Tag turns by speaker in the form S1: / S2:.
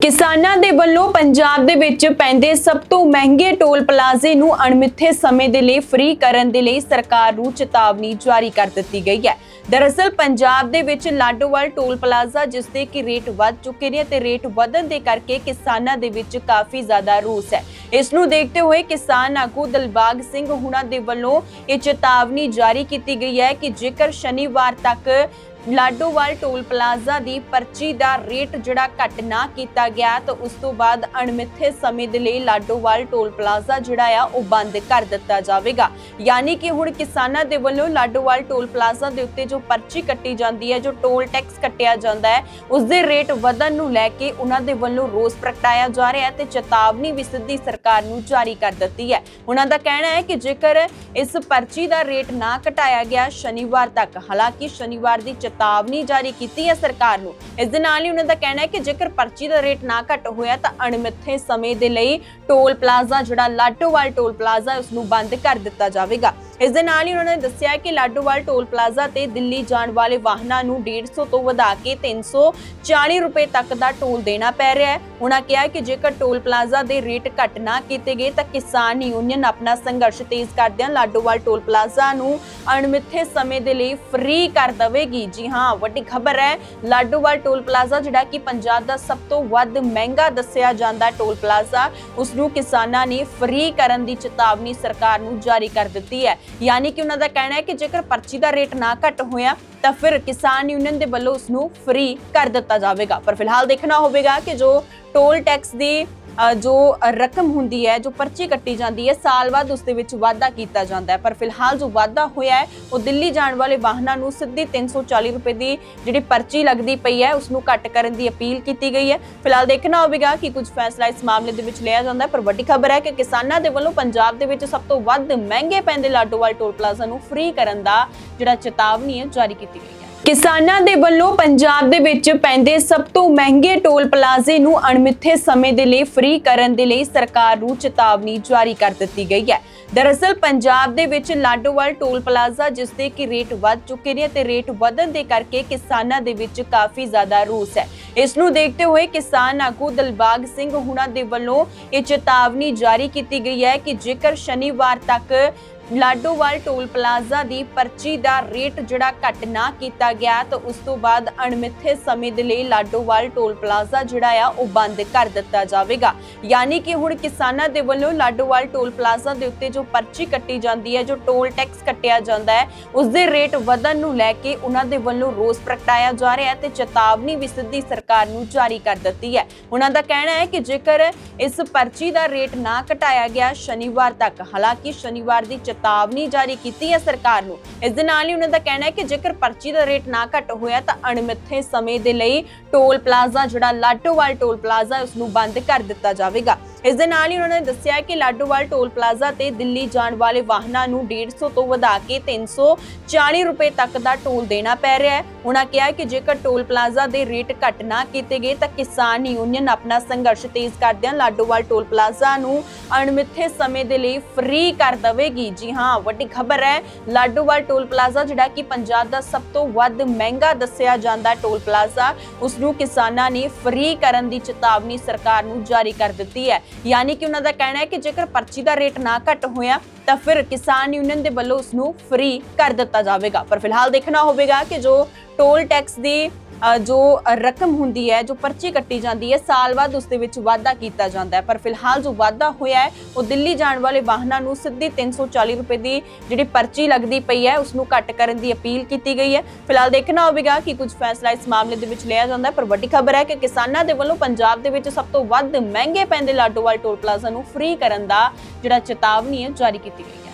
S1: ਕਿਸਾਨਾਂ ਦੇ ਵੱਲੋਂ ਪੰਜਾਬ ਦੇ ਵਿੱਚ ਪੈਂਦੇ ਸਭ ਤੋਂ ਮਹਿੰਗੇ ਟੋਲ ਪਲਾਜ਼ੇ ਨੂੰ ਅਣਮਿੱਥੇ ਸਮੇਂ ਦੇ ਲਈ ਫ੍ਰੀ ਕਰਨ ਦੇ ਲਈ ਸਰਕਾਰ ਨੂੰ ਚੇਤਾਵਨੀ ਜਾਰੀ ਕਰ ਦਿੱਤੀ ਗਈ ਹੈ। ਦਰਅਸਲ, ਪੰਜਾਬ ਦੇ ਵਿੱਚ ਲਾਡੋਵਾਲ ਟੋਲ ਪਲਾਜ਼ਾ ਜਿਸ ਦੇ ਕਿ ਰੇਟ ਵੱਧ ਚੁੱਕੇ ਨੇ ਤੇ ਰੇਟ ਵਧਣ ਦੇ ਕਰਕੇ ਕਿਸਾਨਾਂ ਦੇ ਵਿੱਚ ਕਾਫੀ ਜ਼ਿਆਦਾ ਰੋਸ ਹੈ। ਇਸ ਨੂੰ ਦੇਖਦੇ ਹੋਏ ਕਿਸਾਨ ਆਗੂ ਦਿਲਬਾਗ ਸਿੰਘ ਹੁਣਾਂ ਦੇ ਵੱਲੋਂ ਇਹ ਚੇਤਾਵਨੀ ਜਾਰੀ ਕੀਤੀ ਗਈ ਹੈ ਕਿ ਜੇਕਰ ਸ਼ਨੀਵਾਰ ਤੱਕ ਲਾਡੋਵਾਲ ਟੋਲ ਪਲਾਜ਼ਾ ਦੀ ਪਰਚੀ ਦਾ ਰੇਟ ਜਿਹੜਾ ਘੱਟ ਨਾ ਕੀਤਾ ਗਿਆ ਤਾਂ ਉਸ ਤੋਂ ਬਾਅਦ ਅਣਮਿੱਥੇ ਸਮੇਂ ਦੇ ਲਈ ਲਾਡੋਵਾਲ ਟੋਲ ਪਲਾਜ਼ਾ ਜਿਹੜਾ ਆ, ਉਹ ਬੰਦ ਕਰ ਦਿੱਤਾ ਜਾਵੇਗਾ। ਯਾਨੀ ਕਿ ਹੁਣ ਕਿਸਾਨਾਂ ਦੇ ਵੱਲੋਂ ਲਾਡੋਵਾਲ ਟੋਲ ਪਲਾਜ਼ਾ ਦੇ ਉੱਤੇ ਜੋ ਪਰਚੀ ਕੱਟੀ ਜਾਂਦੀ ਹੈ, ਜੋ ਟੋਲ ਟੈਕਸ ਕੱਟਿਆ ਜਾਂਦਾ ਹੈ, ਉਸ ਦੇ ਰੇਟ ਵਧਣ ਨੂੰ ਲੈ ਕੇ ਉਹਨਾਂ ਦੇ ਵੱਲੋਂ ਰੋਸ ਪ੍ਰਗਟਾਇਆ ਜਾ ਰਿਹਾ ਹੈ ਤੇ ਚੇਤਾਵਨੀ ਵੀ ਸਿੱਧੀ ਸਰਕਾਰ ਨੂੰ ਜਾਰੀ ਕਰ ਦਿੱਤੀ ਹੈ। ਉਹਨਾਂ ਦਾ ਕਹਿਣਾ ਹੈ ਕਿ ਜੇਕਰ ਇਸ ਪਰਚੀ ਦਾ ਰੇਟ ਨਾ ਘਟਾਇਆ ਗਿਆ ਸ਼ਨੀਵਾਰ ਤੱਕ, ਹਾਲਾਂਕਿ ਸ਼ਨੀਵਾਰ ਦੀ ਚੇਤਾਵਨੀ ਜਾਰੀ ਕੀਤੀ ਹੈ ਸਰਕਾਰ ਨੂੰ। ਇਸ ਦੇ ਨਾਲ ਹੀ ਉਹਨਾਂ ਦਾ ਕਹਿਣਾ ਹੈ ਕਿ ਜੇਕਰ ਪਰਚੀ ਦਾ ਰੇਟ ਨਾ ਘਟ ਹੋਇਆ ਤਾਂ ਅਣਮਿੱਥੇ ਸਮੇਂ ਦੇ ਲਈ ਟੋਲ ਪਲਾਜ਼ਾ ਜਿਹੜਾ ਲਾਟੋਵਾਲ ਟੋਲ ਪਲਾਜ਼ਾ ਹੈ, ਉਸ ਨੂੰ ਬੰਦ ਕਰ ਦਿੱਤਾ ਜਾਵੇਗਾ। ਇਸ ਦੇ ਨਾਲ ਹੀ ਉਹਨਾਂ ਨੇ ਦੱਸਿਆ ਕਿ ਲਾਡੋਵਾਲ ਟੋਲ ਪਲਾਜ਼ਾ ਤੇ ਦਿੱਲੀ ਜਾਣ ਵਾਲੇ ਵਾਹਨਾਂ ਨੂੰ 150 ਤੋਂ ਵਧਾ ਕੇ 340 ਰੁਪਏ ਤੱਕ ਦਾ ਟੋਲ ਦੇਣਾ ਪੈ ਰਿਹਾ ਹੈ। ਉਹਨਾਂ ਕਿਹਾ ਕਿ ਜੇਕਰ ਟੋਲ ਪਲਾਜ਼ਾ ਦੇ ਰੇਟ ਘੱਟ ਨਾ ਕੀਤੇ ਗਏ ਤਾਂ ਕਿਸਾਨ ਯੂਨੀਅਨ ਆਪਣਾ ਸੰਘਰਸ਼ ਤੇਜ਼ ਕਰਦਿਆਂ ਲਾਡੋਵਾਲ ਟੋਲ ਪਲਾਜ਼ਾ ਨੂੰ ਅਣਮਿੱਥੇ ਸਮੇਂ ਦੇ ਲਈ ਫ੍ਰੀ ਕਰ ਦੇਵੇਗੀ। ਜੀ ਹਾਂ, ਵੱਡੀ ਖਬਰ ਹੈ। ਲਾਡੋਵਾਲ ਟੋਲ ਪਲਾਜ਼ਾ ਜਿਹੜਾ ਕਿ ਪੰਜਾਬ ਦਾ ਸਭ ਤੋਂ ਵੱਧ ਮਹਿੰਗਾ ਦੱਸਿਆ ਜਾਂਦਾ ਟੋਲ ਪਲਾਜ਼ਾ ਉਸ ਨੂੰ ਕਿਸਾਨਾਂ ਨੇ ਫ੍ਰੀ ਕਰਨ ਦੀ ਚੇਤਾਵਨੀ ਸਰਕਾਰ ਨੂੰ ਜਾਰੀ ਕਰ ਦਿੱਤੀ ਹੈ। ਯਾਨੀ ਕਿ ਉਹਨਾਂ ਦਾ ਕਹਿਣਾ ਹੈ ਕਿ ਜੇਕਰ ਪਰਚੀ ਦਾ ਰੇਟ ਨਾ ਘਟ ਹੋਇਆ, ਤਾਂ ਫਿਰ ਕਿਸਾਨ ਯੂਨੀਅਨ ਦੇ ਵੱਲੋਂ ਉਸ ਨੂੰ ਫ੍ਰੀ ਕਰ ਦਿੱਤਾ ਜਾਵੇਗਾ। ਪਰ ਫਿਲਹਾਲ ਦੇਖਣਾ ਹੋਵੇਗਾ ਕਿ ਜੋ ਟੋਲ ਟੈਕਸ ਦੀ ਜੋ ਰਕਮ ਹੁੰਦੀ ਹੈ, ਜੋ ਪਰਚੀ ਕੱਟੀ ਜਾਂਦੀ ਹੈ, ਸਾਲ ਬਾਅਦ ਉਸ ਦੇ ਵਿੱਚ ਵਾਧਾ ਕੀਤਾ ਜਾਂਦਾ ਹੈ। ਪਰ ਫਿਲਹਾਲ ਜੋ ਵਾਧਾ ਹੋਇਆ ਹੈ, ਉਹ ਦਿੱਲੀ ਜਾਣ ਵਾਲੇ ਵਾਹਨਾਂ ਨੂੰ ਸਿੱਧੀ 340 ਰੁਪਏ ਦੀ ਜਿਹੜੀ ਪਰਚੀ ਲੱਗਦੀ ਪਈ ਹੈ ਉਸ ਨੂੰ ਘੱਟ ਕਰਨ ਦੀ ਅਪੀਲ ਕੀਤੀ ਗਈ ਹੈ। ਫਿਲਹਾਲ ਦੇਖਣਾ ਹੋਵੇਗਾ ਕਿ ਕੁਝ ਫੈਸਲਾ ਇਸ ਮਾਮਲੇ ਦੇ ਵਿੱਚ ਲਿਆ ਜਾਂਦਾ ਹੈ, ਪਰ ਵੱਡੀ ਖਬਰ ਹੈ ਕਿ ਕਿਸਾਨਾਂ ਦੇ ਵੱਲੋਂ ਪੰਜਾਬ ਦੇ ਵਿੱਚ ਸਭ ਤੋਂ ਵੱਧ ਮਹਿੰਗੇ ਪੈਂਦੇ ਲਾਡੋ ਲਾਡੋਵਾਲ ਟੋਲ ਪਲਾਜ਼ਾ ਨੂੰ ਫ੍ਰੀ ਕਰਨ ਦਾ ਜਿਹੜਾ ਚੇਤਾਵਨੀ ਹੈ ਜਾਰੀ ਕੀਤੀ ਗਈ ਹੈ। ਕਿਸਾਨਾਂ ਦੇ ਵੱਲੋਂ ਪੰਜਾਬ ਦੇ ਵਿੱਚ ਪੈਂਦੇ ਸਭ ਤੋਂ ਮਹਿੰਗੇ ਟੋਲ ਪਲਾਜ਼ੇ ਨੂੰ ਅਣਮਿੱਥੇ ਸਮੇਂ ਦੇ ਲਈ ਫ੍ਰੀ ਕਰਨ ਦੇ ਲਈ ਸਰਕਾਰ ਨੂੰ ਚੇਤਾਵਨੀ ਜਾਰੀ ਕਰ ਦਿੱਤੀ ਗਈ ਹੈ। ਦਰਅਸਲ, ਪੰਜਾਬ ਦੇ ਵਿੱਚ ਲਾਡੋਵਾਲ ਟੋਲ ਪਲਾਜ਼ਾ, ਜਿਸ ਦੇ ਕਿ ਰੇਟ ਵੱਧ ਚੁੱਕੇ ਨੇ ਤੇ ਰੇਟ ਵਧਣ ਦੇ ਕਰਕੇ ਕਿਸਾਨਾਂ ਦੇ ਵਿੱਚ ਕਾਫੀ ਜ਼ਿਆਦਾ ਰੋਸ ਹੈ। ਇਸ ਨੂੰ ਦੇਖਦੇ ਹੋਏ ਕਿਸਾਨ ਆਗੂ ਦਿਲਬਾਗ ਸਿੰਘ ਹੁਣਾਂ ਦੇ ਵੱਲੋਂ ਇਹ ਚੇਤਾਵਨੀ ਜਾਰੀ ਕੀਤੀ ਗਈ ਹੈ ਕਿ ਜੇਕਰ ਸ਼ਨੀਵਾਰ ਤੱਕ ਲਾਡੋਵਾਲ ਟੋਲ ਪਲਾਜ਼ਾ ਦੀ ਪਰਚੀ ਦਾ ਰੇਟ ਜਿਹੜਾ ਘੱਟ ਨਾ ਕੀਤਾ ਗਿਆ ਤਾਂ ਉਸ ਤੋਂ ਬਾਅਦ ਅਣਮਿੱਥੇ ਸਮੇਂ ਦੇ ਲਈ ਲਾਡੋਵਾਲ ਟੋਲ ਪਲਾਜ਼ਾ ਜਿਹੜਾ ਆ, ਉਹ ਬੰਦ ਕਰ ਦਿੱਤਾ ਜਾਵੇਗਾ। ਯਾਨੀ ਕਿ ਹੁਣ ਕਿਸਾਨਾਂ ਦੇ ਵੱਲੋਂ ਲਾਡੋਵਾਲ ਟੋਲ ਪਲਾਜ਼ਾ ਦੇ ਉੱਤੇ ਜੋ ਪਰਚੀ ਕੱਟੀ ਜਾਂਦੀ ਹੈ, ਜੋ ਟੋਲ ਟੈਕਸ ਕੱਟਿਆ ਜਾਂਦਾ ਹੈ, ਉਸ ਦੇ ਰੇਟ ਵਧਣ ਨੂੰ ਲੈ ਕੇ ਉਹਨਾਂ ਦੇ ਵੱਲੋਂ ਰੋਸ ਪ੍ਰਗਟਾਇਆ ਜਾ ਰਿਹਾ ਹੈ ਤੇ ਚੇਤਾਵਨੀ ਵੀ ਸਿੱਧੀ ਸਰਕਾਰ ਨੂੰ ਜਾਰੀ ਕਰ ਦਿੱਤੀ ਹੈ। ਉਹਨਾਂ ਦਾ ਕਹਿਣਾ ਹੈ ਕਿ ਜੇਕਰ ਇਸ ਪਰਚੀ ਦਾ ਰੇਟ ਨਾ ਘਟਾਇਆ ਗਿਆ ਸ਼ਨੀਵਾਰ ਤੱਕ, ਹਾਲਾਂਕਿ ਸ਼ਨੀਵਾਰ ਦੀ ਚੇਤਾਵਨੀ ਜਾਰੀ ਕੀਤੀ ਹੈ ਸਰਕਾਰ ਨੂੰ। ਇਸ ਦੇ ਨਾਲ ਹੀ ਉਹਨਾਂ ਦਾ ਕਹਿਣਾ ਹੈ ਕਿ ਜੇਕਰ ਪਰਚੀ ਦਾ ਰੇਟ ਨਾ ਘਟ ਹੋਇਆ ਤਾਂ ਅਣਮਿੱਥੇ ਸਮੇਂ ਦੇ ਲਈ ਟੋਲ ਪਲਾਜ਼ਾ ਜਿਹੜਾ ਲਾਟੋਵਾਲ ਟੋਲ ਪਲਾਜ਼ਾ ਹੈ, ਉਸ ਨੂੰ ਬੰਦ ਕਰ ਦਿੱਤਾ ਜਾਵੇਗਾ। ਇਸ ਦੇ ਨਾਲ ਹੀ ਉਹਨਾਂ ਨੇ ਦੱਸਿਆ ਕਿ ਲਾਡੋਵਾਲ ਟੋਲ ਪਲਾਜ਼ਾ ਤੇ ਦਿੱਲੀ ਜਾਣ ਵਾਲੇ ਵਾਹਨਾਂ ਨੂੰ 150 ਤੋਂ ਵਧਾ ਕੇ 340 ਰੁਪਏ ਤੱਕ ਦਾ ਟੋਲ ਦੇਣਾ ਪੈ ਰਿਹਾ ਹੈ। ਉਹਨਾਂ ਕਿਹਾ ਕਿ ਜੇਕਰ ਟੋਲ ਪਲਾਜ਼ਾ ਦੇ ਰੇਟ ਘੱਟ ਨਾ ਕੀਤੇ ਗਏ ਤਾਂ ਕਿਸਾਨ ਯੂਨੀਅਨ ਆਪਣਾ ਸੰਘਰਸ਼ ਤੇਜ਼ ਕਰਦਿਆਂ ਲਾਡੋਵਾਲ ਟੋਲ ਪਲਾਜ਼ਾ ਨੂੰ ਅਣਮਿੱਥੇ ਸਮੇਂ ਦੇ ਲਈ ਫ੍ਰੀ ਕਰ ਦੇਵੇਗੀ। ਜੀ ਹਾਂ, ਵੱਡੀ ਖਬਰ ਹੈ। ਲਾਡੋਵਾਲ ਟੋਲ ਪਲਾਜ਼ਾ ਜਿਹੜਾ ਕਿ ਪੰਜਾਬ ਦਾ ਸਭ ਤੋਂ ਵੱਧ ਮਹਿੰਗਾ ਦੱਸਿਆ ਜਾਂਦਾ ਟੋਲ ਪਲਾਜ਼ਾ ਉਸ ਨੂੰ ਕਿਸਾਨਾਂ ਨੇ ਫ੍ਰੀ ਕਰਨ ਦੀ ਚੇਤਾਵਨੀ ਸਰਕਾਰ ਨੂੰ ਜਾਰੀ ਕਰ ਦਿੱਤੀ ਹੈ। ਯਾਨੀ ਕਿ ਉਹਨਾਂ ਦਾ ਕਹਿਣਾ ਹੈ ਕਿ ਜੇਕਰ ਪਰਚੀ ਦਾ ਰੇਟ ਨਾ ਘਟ ਹੋਇਆ, ਤਾਂ ਫਿਰ ਕਿਸਾਨ ਯੂਨੀਅਨ ਦੇ ਵੱਲੋਂ ਉਸ ਨੂੰ ਫ੍ਰੀ ਕਰ ਦਿੱਤਾ ਜਾਵੇਗਾ। ਪਰ ਫਿਲਹਾਲ ਦੇਖਣਾ ਹੋਵੇਗਾ ਕਿ ਜੋ ਟੋਲ ਟੈਕਸ ਦੀ ਜੋ ਰਕਮ ਹੁੰਦੀ ਹੈ, ਜੋ ਪਰਚੀ ਕੱਟੀ ਜਾਂਦੀ ਹੈ, ਸਾਲ ਬਾਅਦ ਉਸ ਦੇ ਵਿੱਚ ਵਾਧਾ ਕੀਤਾ ਜਾਂਦਾ ਹੈ। ਪਰ ਫਿਲਹਾਲ ਜੋ ਵਾਧਾ ਹੋਇਆ ਹੈ, ਉਹ ਦਿੱਲੀ ਜਾਣ ਵਾਲੇ ਵਾਹਨਾਂ ਨੂੰ ਸਿੱਧੀ 340 ਰੁਪਏ ਦੀ ਜਿਹੜੀ ਪਰਚੀ ਲੱਗਦੀ ਪਈ ਹੈ ਉਸ ਨੂੰ ਘੱਟ ਕਰਨ ਦੀ ਅਪੀਲ ਕੀਤੀ ਗਈ ਹੈ। ਫਿਲਹਾਲ ਦੇਖਣਾ ਹੋਵੇਗਾ ਕਿ ਕੁਝ ਫੈਸਲਾ ਇਸ ਮਾਮਲੇ ਦੇ ਵਿੱਚ ਲਿਆ ਜਾਂਦਾ ਪਰ ਵੱਡੀ ਖਬਰ ਹੈ ਕਿ ਕਿਸਾਨਾਂ ਦੇ ਵੱਲੋਂ ਪੰਜਾਬ ਦੇ ਵਿੱਚ ਸਭ ਤੋਂ ਵੱਧ ਮਹਿੰਗੇ ਪੈਂਦੇ ਲਾਡੋਵਾਲ ਟੋਲ ਪਲਾਜ਼ਾ ਨੂੰ ਫ੍ਰੀ ਕਰਨ ਦਾ ਜਿਹੜਾ ਚੇਤਾਵਨੀ ਹੈ ਜਾਰੀ ਕੀਤੀ ਗਈ ਹੈ।